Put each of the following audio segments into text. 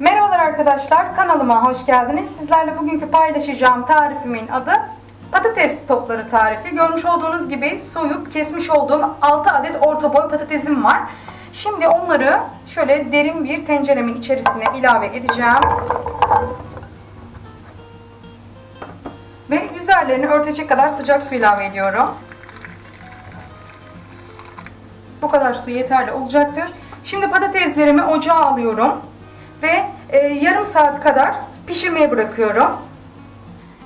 Merhabalar arkadaşlar, kanalıma hoş geldiniz. Sizlerle bugünkü paylaşacağım tarifimin adı patates topları tarifi. Görmüş olduğunuz gibi soyup kesmiş olduğum 6 adet orta boy patatesim var. Şimdi onları şöyle derin bir tenceremin içerisine ilave edeceğim. Ve üzerlerini örtecek kadar sıcak su ilave ediyorum. Bu kadar su yeterli olacaktır. Şimdi patateslerimi ocağa alıyorum ve e, yarım saat kadar pişirmeye bırakıyorum.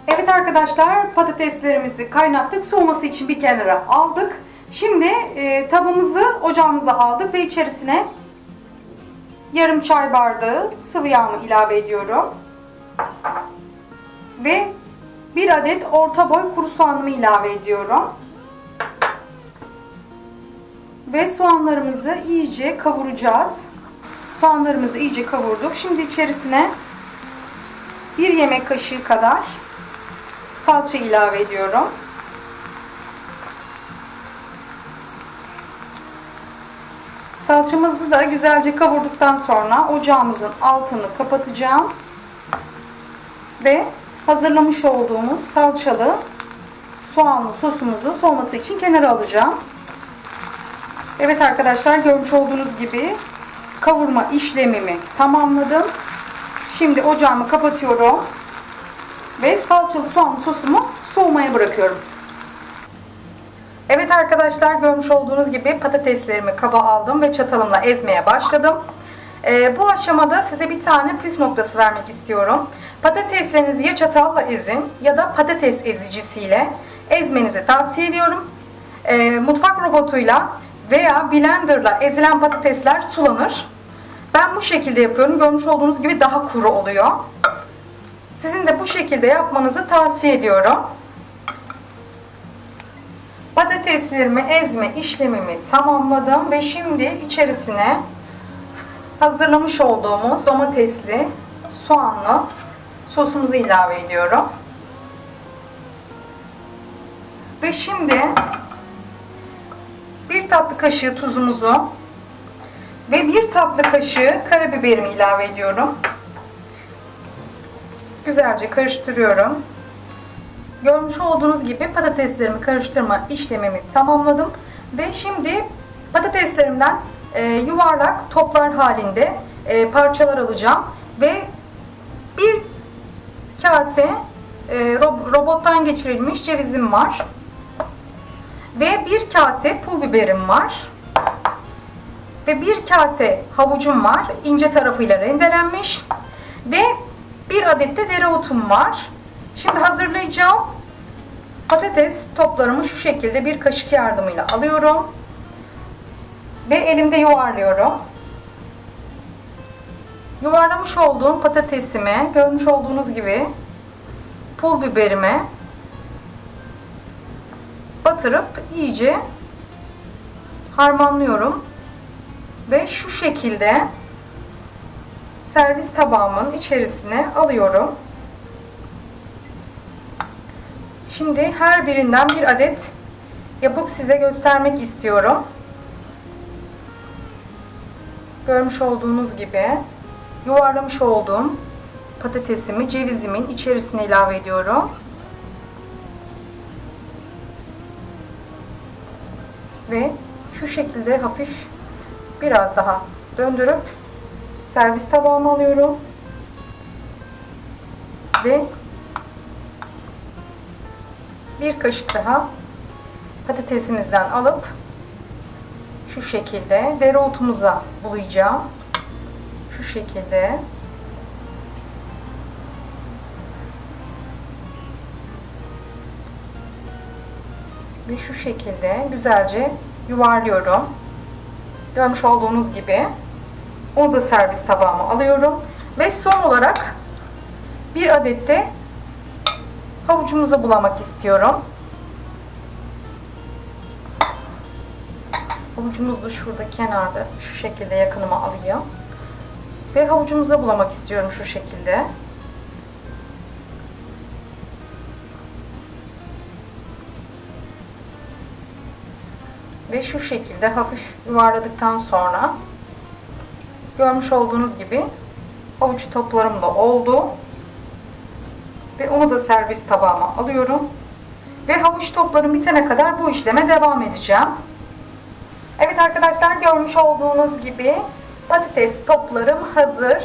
Evet arkadaşlar patateslerimizi kaynattık. Soğuması için bir kenara aldık. Şimdi e, tavamızı ocağımıza aldık ve içerisine yarım çay bardağı sıvı yağımı ilave ediyorum. Ve bir adet orta boy kuru soğanımı ilave ediyorum. Ve soğanlarımızı iyice kavuracağız. Soğanlarımızı iyice kavurduk. Şimdi içerisine bir yemek kaşığı kadar salça ilave ediyorum. Salçamızı da güzelce kavurduktan sonra ocağımızın altını kapatacağım. Ve hazırlamış olduğumuz salçalı soğanlı sosumuzu soğuması için kenara alacağım. Evet arkadaşlar görmüş olduğunuz gibi kavurma işlemimi tamamladım. Şimdi ocağımı kapatıyorum. Ve salçalı soğanlı sosumu soğumaya bırakıyorum. Evet arkadaşlar görmüş olduğunuz gibi patateslerimi kaba aldım ve çatalımla ezmeye başladım. Ee, bu aşamada size bir tane püf noktası vermek istiyorum. Patateslerinizi ya çatalla ezin ya da patates ezicisiyle ezmenizi tavsiye ediyorum. Ee, mutfak robotuyla veya blenderla ezilen patatesler sulanır. Ben bu şekilde yapıyorum. Görmüş olduğunuz gibi daha kuru oluyor. Sizin de bu şekilde yapmanızı tavsiye ediyorum. Patateslerimi ezme işlemimi tamamladım ve şimdi içerisine hazırlamış olduğumuz domatesli, soğanlı sosumuzu ilave ediyorum. Ve şimdi bir tatlı kaşığı tuzumuzu ve bir tatlı kaşığı karabiberimi ilave ediyorum. Güzelce karıştırıyorum. Görmüş olduğunuz gibi patateslerimi karıştırma işlemimi tamamladım. Ve şimdi patateslerimden e, yuvarlak toplar halinde e, parçalar alacağım. Ve bir kase e, ro robottan geçirilmiş cevizim var. Ve bir kase pul biberim var. Ve bir kase havucum var. ince tarafıyla rendelenmiş. Ve bir adet de dereotum var. Şimdi hazırlayacağım patates toplarımı şu şekilde bir kaşık yardımıyla alıyorum. Ve elimde yuvarlıyorum. Yuvarlamış olduğum patatesime görmüş olduğunuz gibi pul biberime batırıp iyice harmanlıyorum. Ve şu şekilde servis tabağımın içerisine alıyorum. Şimdi her birinden bir adet yapıp size göstermek istiyorum. Görmüş olduğunuz gibi yuvarlamış olduğum patatesimi cevizimin içerisine ilave ediyorum. Ve şu şekilde hafif biraz daha döndürüp servis tabağıma alıyorum. Ve bir kaşık daha patatesimizden alıp şu şekilde dereotumuza bulayacağım. Şu şekilde ve şu şekilde güzelce yuvarlıyorum. Görmüş olduğunuz gibi onu da servis tabağıma alıyorum. Ve son olarak bir adet de havucumuza bulamak istiyorum. Havucumuz da şurada kenarda şu şekilde yakınıma alayım. Ve havucumuza bulamak istiyorum şu şekilde. Ve şu şekilde hafif yuvarladıktan sonra görmüş olduğunuz gibi Havuç toplarım da oldu. Ve onu da servis tabağıma alıyorum. Ve havuç toplarım bitene kadar bu işleme devam edeceğim. Evet arkadaşlar görmüş olduğunuz gibi patates toplarım hazır.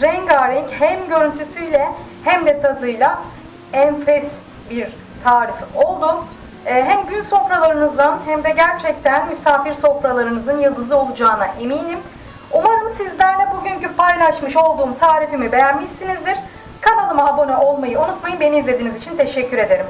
Rengarenk hem görüntüsüyle hem de tadıyla enfes bir tarif oldu. Ee, Hem gün sofralarınızın hem de gerçekten misafir sofralarınızın yıldızı olacağına eminim. Umarım sizlerle bugünkü paylaşmış olduğum tarifimi beğenmişsinizdir. Kanalıma abone olmayı unutmayın. Beni izlediğiniz için teşekkür ederim.